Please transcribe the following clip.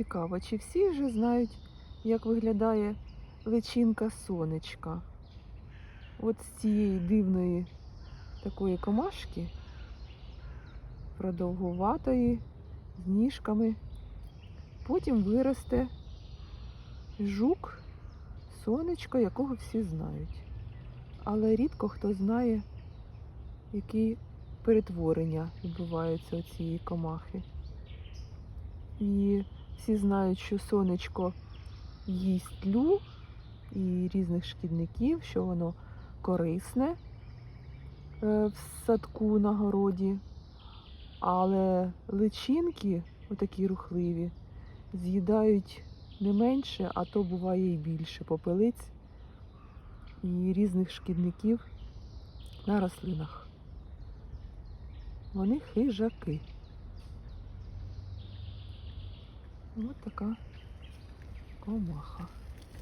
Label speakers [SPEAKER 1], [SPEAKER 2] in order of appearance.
[SPEAKER 1] Цікаво, чи всі вже знають, як виглядає личинка сонечка? От з цієї дивної такої комашки, продовгуватої, з ніжками. Потім виросте жук, сонечко, якого всі знають. Але рідко хто знає, які перетворення відбуваються у цієї комахи. І всі знають, що сонечко їсть тлю і різних шкідників, що воно корисне е, в садку на городі. Але личинки, отакі рухливі, з'їдають не менше, а то буває і більше попелиць і різних шкідників на рослинах. Вони хижаки. Ось така комаха.